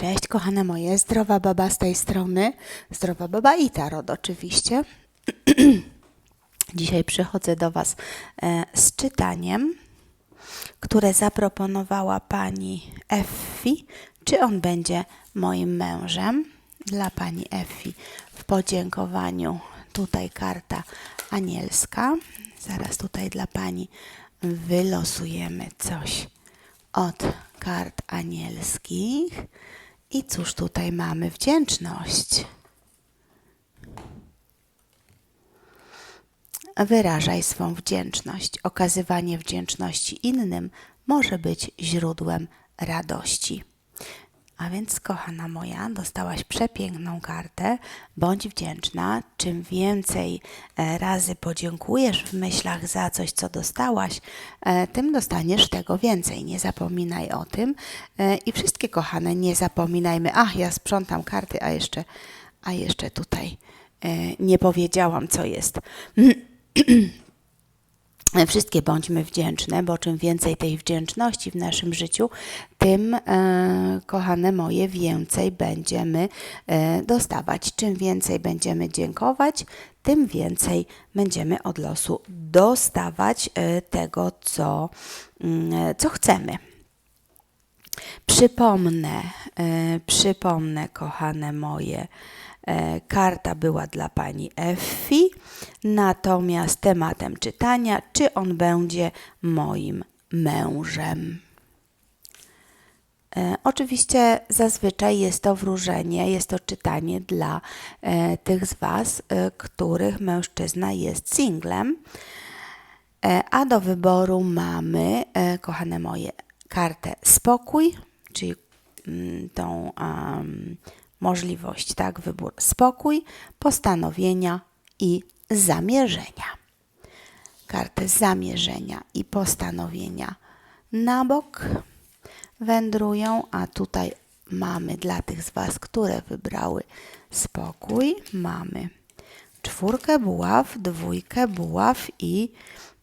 Cześć kochane moje, zdrowa baba z tej strony, zdrowa baba i tarot oczywiście. Dzisiaj przychodzę do Was e, z czytaniem, które zaproponowała pani Effi. Czy on będzie moim mężem? Dla pani Effi w podziękowaniu tutaj karta anielska. Zaraz tutaj dla pani wylosujemy coś od kart anielskich. I cóż tutaj mamy? Wdzięczność. Wyrażaj swą wdzięczność. Okazywanie wdzięczności innym może być źródłem radości. A więc, kochana moja, dostałaś przepiękną kartę. Bądź wdzięczna. Czym więcej e, razy podziękujesz w myślach za coś, co dostałaś, e, tym dostaniesz tego więcej. Nie zapominaj o tym. E, I wszystkie kochane, nie zapominajmy. Ach, ja sprzątam karty, a jeszcze, a jeszcze tutaj nie powiedziałam, co jest. Wszystkie bądźmy wdzięczne, bo czym więcej tej wdzięczności w naszym życiu, tym, e, kochane moje, więcej będziemy e, dostawać. Czym więcej będziemy dziękować, tym więcej będziemy od losu dostawać e, tego, co, mm, co chcemy. Przypomnę, e, przypomnę, kochane moje, E, karta była dla pani Effi, natomiast tematem czytania, czy on będzie moim mężem. E, oczywiście zazwyczaj jest to wróżenie, jest to czytanie dla e, tych z Was, których mężczyzna jest singlem. A do wyboru mamy, kochane moje, kartę spokój, czyli mm, tą um, możliwość, tak, wybór spokój, postanowienia i zamierzenia. Karty zamierzenia i postanowienia na bok wędrują, a tutaj mamy dla tych z Was, które wybrały spokój, mamy czwórkę buław, dwójkę buław i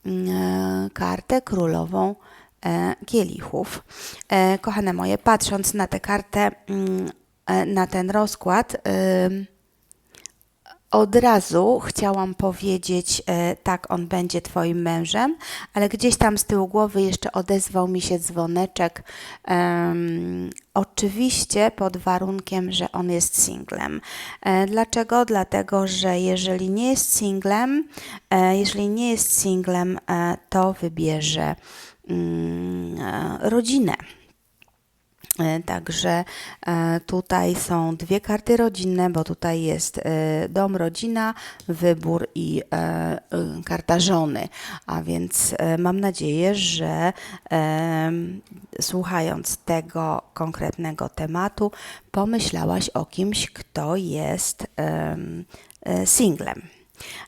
e, kartę królową e, kielichów. E, kochane moje, patrząc na tę kartę, mm, E, na ten rozkład, od razu chciałam powiedzieć, e, tak, on będzie Twoim mężem, ale gdzieś tam z tyłu głowy jeszcze odezwał mi się dzwoneczek. Um, oczywiście pod warunkiem, że on jest singlem. E, dlaczego? Dlatego, że jeżeli nie jest singlem, e, jeżeli nie jest singlem, to wybierze e, rodzinę. E, także e, tutaj są dwie karty rodzinne, bo tutaj jest e, dom, rodzina, wybór i karta żony. A więc mam nadzieję, że słuchając tego konkretnego tematu, pomyślałaś o kimś, kto jest singlem.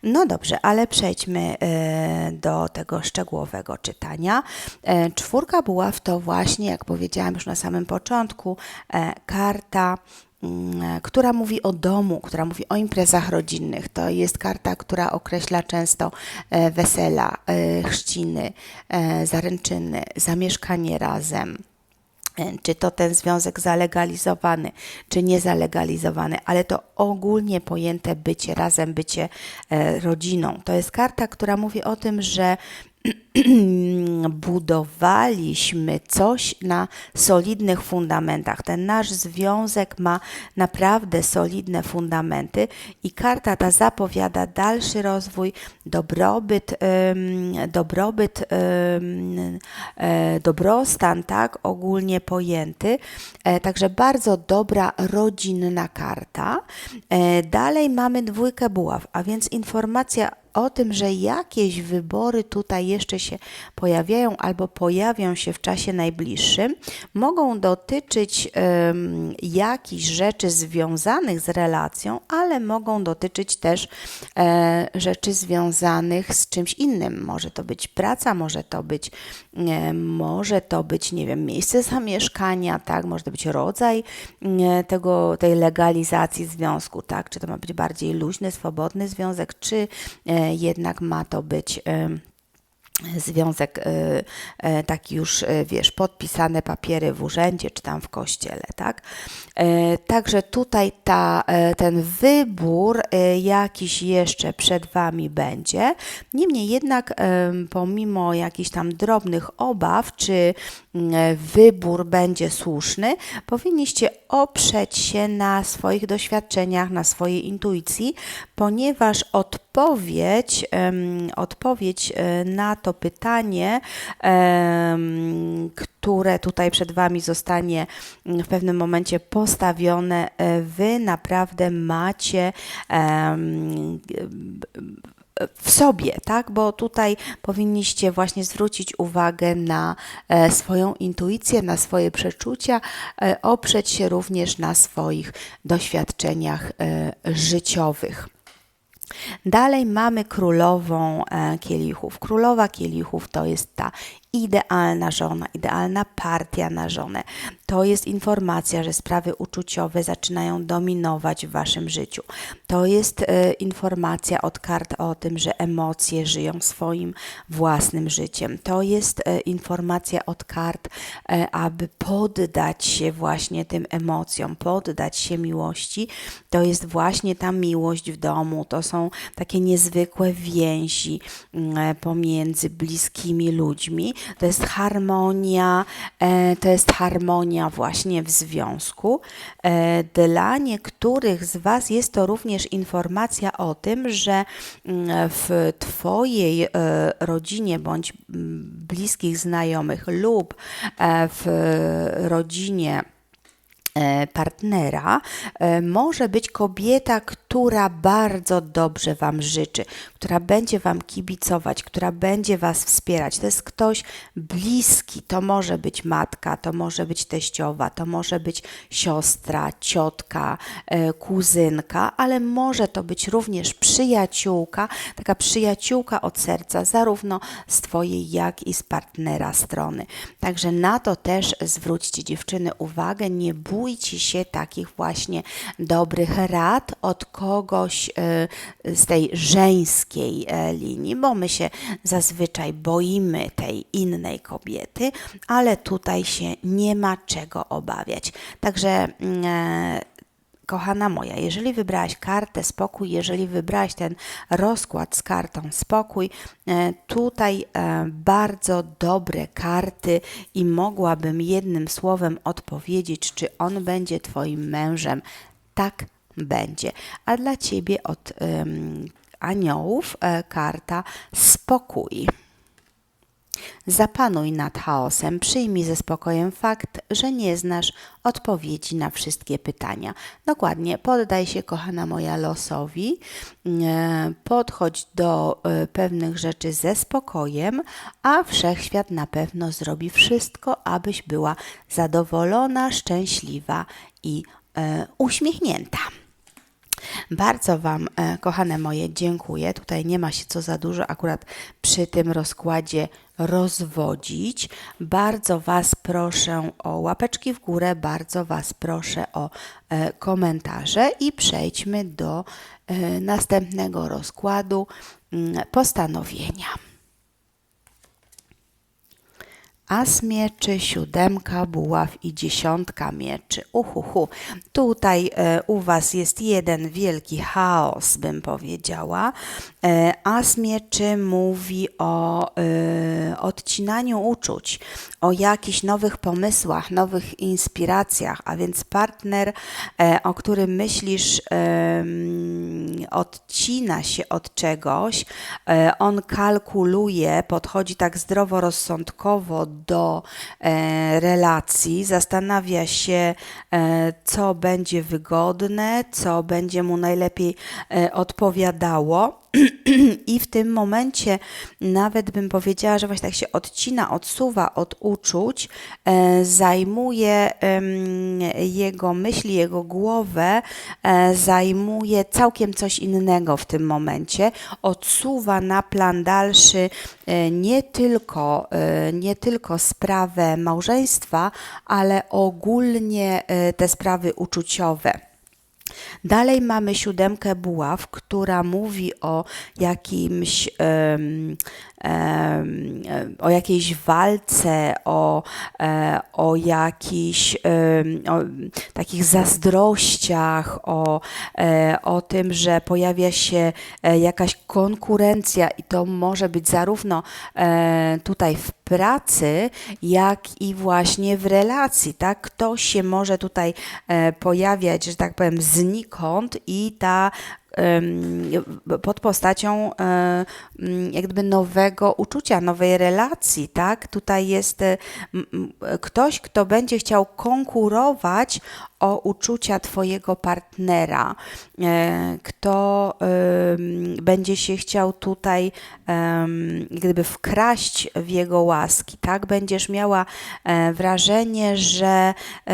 No dobrze, ale przejdźmy e, do tego szczegółowego czytania. E, czwórka buław to właśnie, jak powiedziałam już na samym początku, e, karta mm, która mówi o domu, która mówi o imprezach rodzinnych. To jest karta, która określa często wesela, chrzciny, zaręczyny, zamieszkanie razem czy to ten związek zalegalizowany, czy niezalegalizowany, ale to ogólnie pojęte bycie razem, bycie e, rodziną. To jest karta, która mówi o tym, że budowaliśmy coś na solidnych fundamentach. Ten nasz związek ma naprawdę solidne fundamenty i karta ta zapowiada dalszy rozwój, dobrobyt, dobrobyt, e, dobrostan, tak, ogólnie pojęty. E, także bardzo dobra rodzinna karta. E, dalej mamy dwójkę buław, a więc informacja o tym, że jakieś wybory tutaj jeszcze się pojawiają albo pojawią się w czasie najbliższym, mogą dotyczyć um, jakichś rzeczy związanych z relacją, ale mogą dotyczyć też e, rzeczy związanych z czymś innym. Może to być praca, może to być, e, może to być, nie wiem, miejsce zamieszkania, tak, może to być rodzaj e, tego, tej legalizacji związku, tak, czy to ma być bardziej luźny, swobodny związek, czy e, jednak ma to być związek y, y, taki już, y, wiesz, podpisane papiery w urzędzie czy tam w kościele, tak? Y, Także tutaj ta, y, ten wybór y, jakiś jeszcze przed Wami będzie. Niemniej jednak, pomimo jakichś tam drobnych obaw, czy wybór będzie słuszny, powinniście oprzeć się na swoich doświadczeniach, na swojej intuicji, ponieważ odpowiedź, odpowiedź e, na to pytanie, które tutaj przed Wami zostanie mm, w pewnym momencie postawione, e, Wy naprawdę macie w sobie, tak? Bo tutaj powinniście właśnie zwrócić uwagę na e, swoją intuicję, na swoje przeczucia, e, oprzeć się również na swoich doświadczeniach e, życiowych. Dalej mamy królową kielichów. Królowa kielichów to jest ta idealna żona, idealna partia na żonę. To jest informacja, że sprawy uczuciowe zaczynają dominować w waszym życiu. To jest e, informacja od kart o tym, że emocje żyją swoim własnym życiem. To jest e, informacja od kart, e, aby poddać się właśnie tym emocjom, poddać się miłości. To jest właśnie ta miłość w domu. To są takie niezwykłe więzi mm, pomiędzy bliskimi ludźmi. To jest harmonia, e, to jest harmonia właśnie w związku. E, Dla niektórych z Was jest to również informacja o tym, że mm, w Twojej e, rodzinie bądź mm, bliskich znajomych lub e, w rodzinie partnera może być kobieta, która bardzo dobrze Wam życzy, która będzie Wam kibicować, która będzie Was wspierać. To jest ktoś bliski, to może być matka, to może być teściowa, to może być siostra, ciotka, e, kuzynka, ale może to być również przyjaciółka, taka przyjaciółka od serca, zarówno z Twojej, jak i z partnera strony. Także na to też zwróćcie dziewczyny uwagę, nie bójcie się takich właśnie dobrych rad od kogoś e, z tej żeńskiej e, linii, bo my się zazwyczaj boimy tej innej kobiety, ale tutaj się nie ma czego obawiać. Także mm, e, Kochana moja, jeżeli wybrałaś kartę spokój, jeżeli wybrałaś ten rozkład z kartą spokój, tutaj bardzo dobre karty i mogłabym jednym słowem odpowiedzieć, czy on będzie Twoim mężem. Tak będzie. A dla Ciebie od aniołów e, karta spokój. Zapanuj nad chaosem, przyjmij ze spokojem fakt, że nie znasz odpowiedzi na wszystkie pytania. Dokładnie, poddaj się, kochana moja, losowi, e, podchodź do e, pewnych rzeczy ze spokojem, a wszechświat na pewno zrobi wszystko, abyś była zadowolona, szczęśliwa i uśmiechnięta. Bardzo Wam, e, kochane moje, dziękuję. Tutaj nie ma się co za dużo akurat przy tym rozkładzie rozwodzić. Bardzo Was proszę o łapeczki w górę, bardzo Was proszę o e, komentarze i przejdźmy do e, następnego rozkładu mm, postanowienia. As mieczy, siódemka buław i dziesiątka mieczy. Uhuhu. Tutaj e, u Was jest jeden wielki chaos, bym powiedziała. E, mieczy mówi o e, odcinaniu uczuć, o jakichś nowych pomysłach, nowych inspiracjach, a więc partner, e, o którym myślisz, em, odcina się od czegoś, e, on kalkuluje, podchodzi tak zdroworozsądkowo do e, relacji, zastanawia się, e, co będzie wygodne, co będzie mu najlepiej e, odpowiadało. I w tym momencie nawet bym powiedziała, że właśnie tak się odcina, odsuwa od uczuć, e, zajmuje jego myśli, jego głowę, e, zajmuje całkiem coś innego w tym momencie, odsuwa na plan dalszy e, nie tylko, nie tylko sprawę małżeństwa, ale ogólnie te sprawy uczuciowe. Dalej mamy siódemkę buław, która mówi o jakimś, em, o jakiejś walce, o, e, o jakichś o takich zazdrościach, o, e, o tym, że pojawia się e, jakaś konkurencja i to może być zarówno tutaj w pracy, jak i właśnie w relacji, tak? Ktoś się może tutaj pojawiać, że tak powiem, znikąd i ta pod postacią e, jak gdyby nowego uczucia, nowej relacji, tak? Tutaj jest e, ktoś, kto będzie chciał konkurować o uczucia Twojego partnera, e, kto będzie się chciał tutaj jak gdyby wkraść w jego łaski, tak? Będziesz miała e, wrażenie, że e,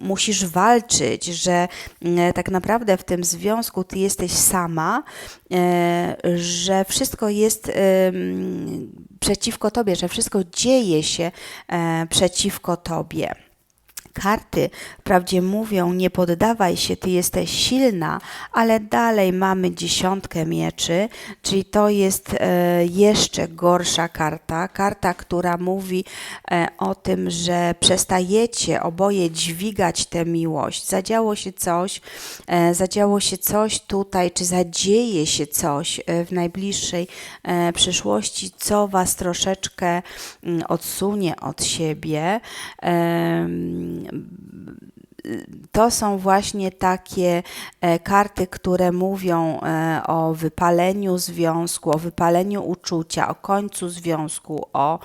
musisz walczyć, że m, tak naprawdę w tym związku Ty jesteś sama, e, że wszystko jest em, przeciwko Tobie, że wszystko dzieje się e, przeciwko Tobie. Karty wprawdzie mówią, nie poddawaj się, ty jesteś silna, ale dalej mamy dziesiątkę mieczy, czyli to jest e, jeszcze gorsza karta. Karta, która mówi e, o tym, że przestajecie oboje dźwigać tę miłość. Zadziało się coś, e, zadziało się coś tutaj, czy zadzieje się coś w najbliższej przyszłości, co was troszeczkę mm, odsunie od siebie. To są właśnie takie e, karty, które mówią e, o wypaleniu związku, o wypaleniu uczucia, o końcu związku, o.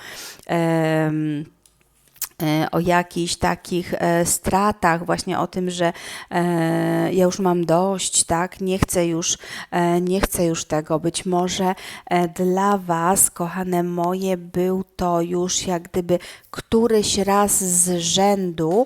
o jakichś takich e, stratach, właśnie o tym, że e, ja już mam dość, tak, nie chcę już, e, nie chcę już tego. Być może e, dla Was, kochane moje, był to już jak gdyby któryś raz z rzędu,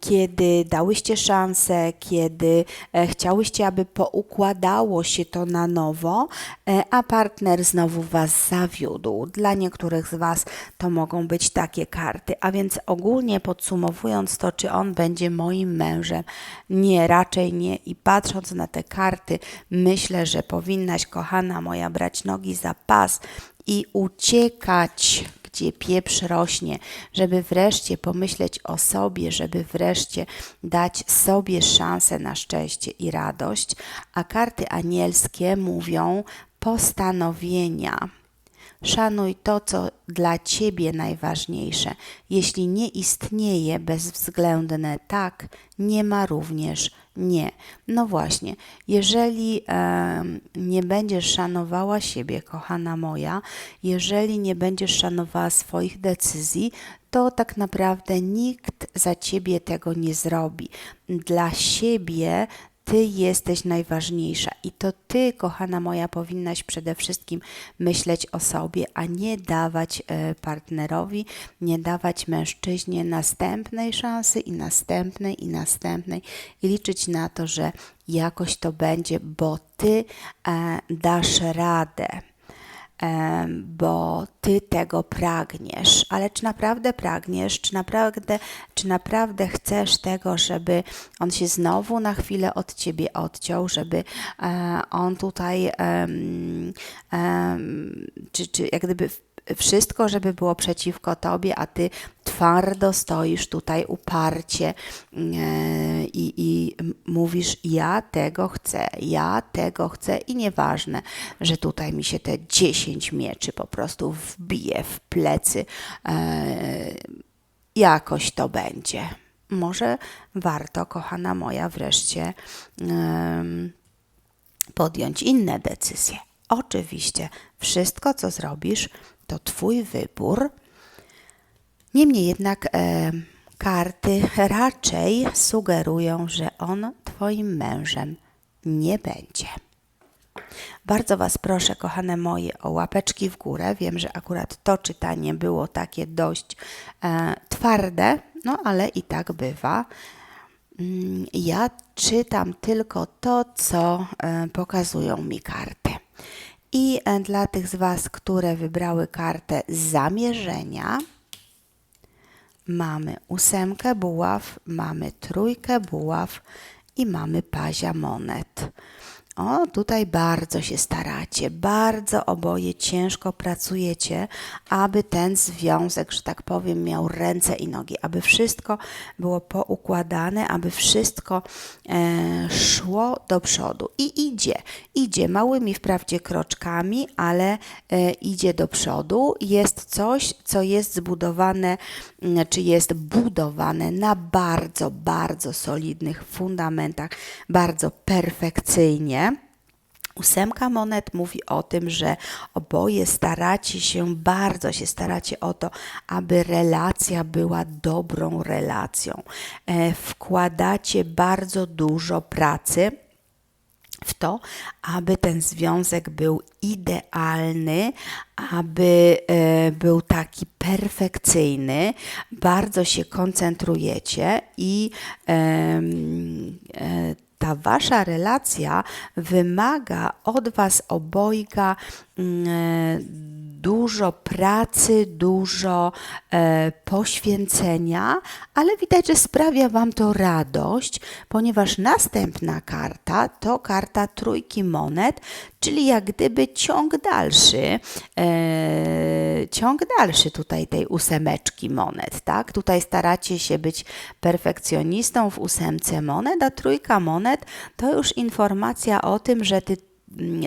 kiedy dałyście szansę, kiedy e, chciałyście, aby poukładało się to na nowo, e, a partner znowu Was zawiódł. Dla niektórych z Was to mogą być takie karty. A więc ogólnie podsumowując to, czy on będzie moim mężem? Nie, raczej nie. I patrząc na te karty, myślę, że powinnaś, kochana moja, brać nogi za pas i uciekać gdzie pieprz rośnie, żeby wreszcie pomyśleć o sobie, żeby wreszcie dać sobie szansę na szczęście i radość, a karty anielskie mówią postanowienia. Szanuj to, co dla Ciebie najważniejsze. Jeśli nie istnieje bezwzględne tak, nie ma również nie. No właśnie, jeżeli em, nie będziesz szanowała siebie, kochana moja, jeżeli nie będziesz szanowała swoich decyzji, to tak naprawdę nikt za ciebie tego nie zrobi. Dla siebie ty jesteś najważniejsza i to ty, kochana moja, powinnaś przede wszystkim myśleć o sobie, a nie dawać e, partnerowi, nie dawać mężczyźnie następnej szansy i następnej i następnej. I liczyć na to, że jakoś to będzie, bo ty e, dasz radę bo ty tego pragniesz. Ale czy naprawdę pragniesz? Czy naprawdę, czy naprawdę chcesz tego, żeby on się znowu na chwilę od ciebie odciął, żeby e, on tutaj, czy, czy jak gdyby wszystko, żeby było przeciwko tobie, a ty twardo stoisz tutaj uparcie e, i, i mówisz: Ja tego chcę, ja tego chcę, i nieważne, że tutaj mi się te 10 mieczy po prostu wbije w plecy. E, jakoś to będzie. Może warto, kochana moja, wreszcie podjąć inne decyzje. Oczywiście, wszystko, co zrobisz, to Twój wybór. Niemniej jednak e, karty raczej sugerują, że on Twoim mężem nie będzie. Bardzo Was proszę, kochane moje, o łapeczki w górę. Wiem, że akurat to czytanie było takie dość e, twarde, no ale i tak bywa. Mm, Ja czytam tylko to, co e, pokazują mi karty. I e, dla tych z Was, które wybrały kartę zamierzenia, mamy ósemkę buław, mamy trójkę buław i mamy pazia monet. O, tutaj bardzo się staracie, bardzo oboje ciężko pracujecie, aby ten związek, że tak powiem, miał ręce i nogi, aby wszystko było poukładane, aby wszystko e, szło do przodu. I idzie, idzie małymi wprawdzie kroczkami, ale e, idzie do przodu. Jest coś, co jest zbudowane, czy jest budowane na bardzo, bardzo solidnych fundamentach, bardzo perfekcyjnie. Ósemka monet mówi o tym, że oboje staracie się, bardzo się staracie o to, aby relacja była dobrą relacją. E, wkładacie bardzo dużo pracy w to, aby ten związek był idealny, aby e, był taki perfekcyjny. Bardzo się koncentrujecie i e, ta wasza relacja wymaga od was obojga mm, dużo pracy, dużo e, poświęcenia, ale widać, że sprawia wam to radość, ponieważ następna karta to karta trójki monet, czyli jak gdyby ciąg dalszy, e, ciąg dalszy tutaj tej ósemeczki monet, tak? Tutaj staracie się być perfekcjonistą w ósemce monet, a trójka monet to już informacja o tym, że ty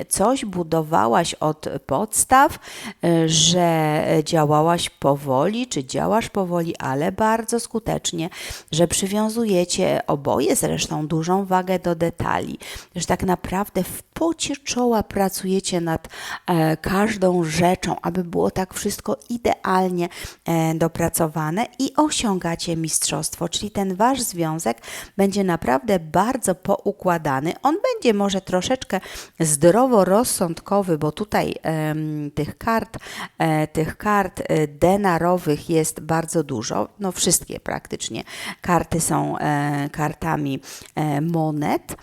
coś budowałaś od podstaw, y, że działałaś powoli, czy działasz powoli, ale bardzo skutecznie, że przywiązujecie oboje zresztą dużą wagę do detali, że tak naprawdę w pocie czoła pracujecie nad e, każdą rzeczą, aby było tak wszystko idealnie e, dopracowane i osiągacie mistrzostwo, czyli ten wasz związek będzie naprawdę bardzo poukładany. On będzie może troszeczkę zdroworozsądkowy, bo tutaj em, tych kart, e, tych kart e, denarowych jest bardzo dużo, no wszystkie praktycznie karty są e, kartami e, monet.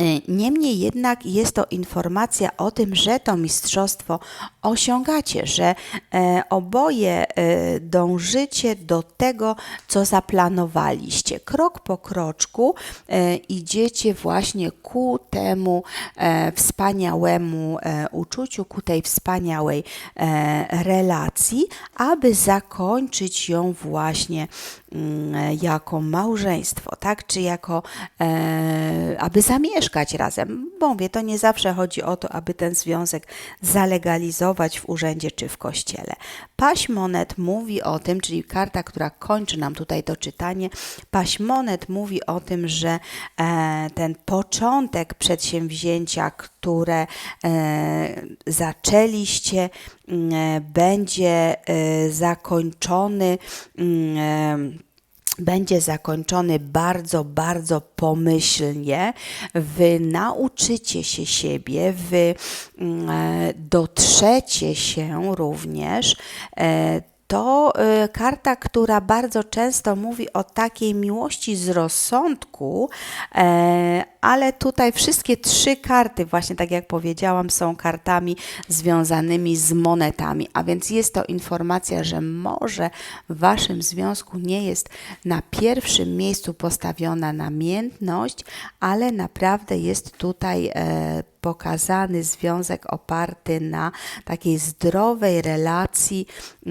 E, Niemniej jednak jest to informacja o tym, że to mistrzostwo osiągacie, że e, oboje e, dążycie do tego, co zaplanowaliście. Krok po kroczku e, idziecie właśnie ku temu wspaniałemu uczuciu, ku tej wspaniałej relacji, aby zakończyć ją właśnie jako małżeństwo, tak? Czy jako, e, aby zamieszkać razem. Bo mówię, to nie zawsze chodzi o to, aby ten związek zalegalizować w urzędzie czy w kościele. Paś monet mówi o tym, czyli karta, która kończy nam tutaj to czytanie, paś monet mówi o tym, że e, ten początek przedsięwzięcia, które e, zaczęliście, mm, e, będzie e, zakończony. Będzie zakończony bardzo, bardzo pomyślnie. Wy nauczycie się siebie, wy mm, e, dotrzecie się również. E, to e, karta, która bardzo często mówi o takiej miłości z rozsądku, ale tutaj wszystkie trzy karty, właśnie tak jak powiedziałam, są kartami związanymi z monetami, a więc jest to informacja, że może w waszym związku nie jest na pierwszym miejscu postawiona namiętność, ale naprawdę jest tutaj e, pokazany związek oparty na takiej zdrowej relacji, e,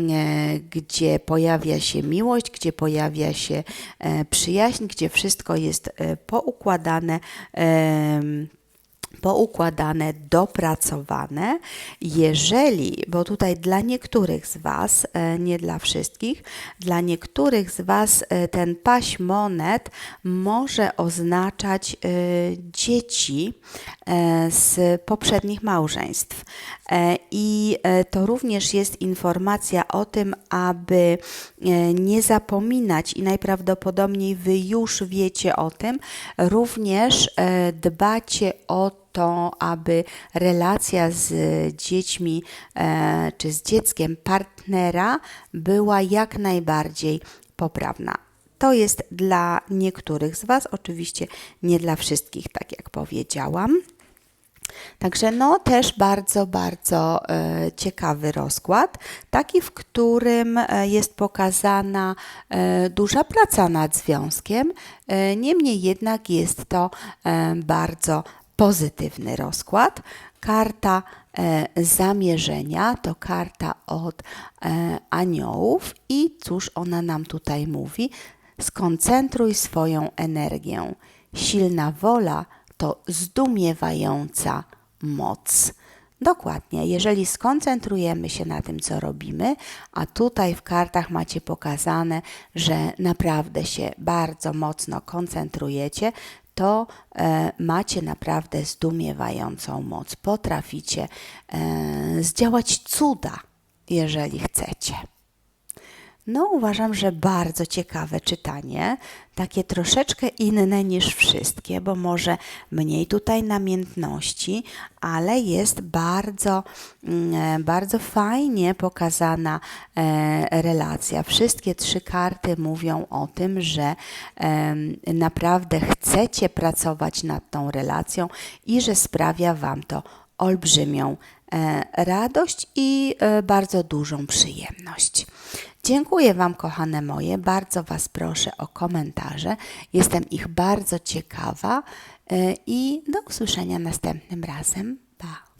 gdzie pojawia się miłość, gdzie pojawia się e, przyjaźń, gdzie wszystko jest e, poukładane. Poukładane, dopracowane. Jeżeli, bo tutaj dla niektórych z Was, e, nie dla wszystkich, dla niektórych z Was e, ten paś monet może oznaczać e, dzieci z poprzednich małżeństw. E, I e, to również jest informacja o tym, aby e, nie zapominać i najprawdopodobniej Wy już wiecie o tym, również dbacie o to, aby relacja z dziećmi czy z dzieckiem partnera była jak najbardziej poprawna. To jest dla niektórych z Was, oczywiście nie dla wszystkich, tak jak powiedziałam. Także no też bardzo, bardzo e, ciekawy rozkład, taki, w którym e, jest pokazana e, duża praca nad związkiem, niemniej jednak jest to bardzo pozytywny rozkład. Karta zamierzenia to karta od aniołów i cóż ona nam tutaj mówi? Skoncentruj swoją energię. Silna wola to zdumiewająca moc. Dokładnie, jeżeli skoncentrujemy się na tym, co robimy, a tutaj w kartach macie pokazane, że naprawdę się bardzo mocno koncentrujecie, to e, macie naprawdę zdumiewającą moc. Potraficie e, zdziałać cuda, jeżeli chcecie. No, uważam, że bardzo ciekawe czytanie, takie troszeczkę inne niż wszystkie, bo może mniej tutaj namiętności, ale jest bardzo, mm, e, bardzo fajnie pokazana e, relacja. Wszystkie trzy karty mówią o tym, że naprawdę chcecie pracować nad tą relacją i że sprawia Wam to olbrzymią radość i e, bardzo dużą przyjemność. Dziękuję Wam, kochane moje. Bardzo Was proszę o komentarze. Jestem ich bardzo ciekawa e, i do usłyszenia następnym razem. Pa!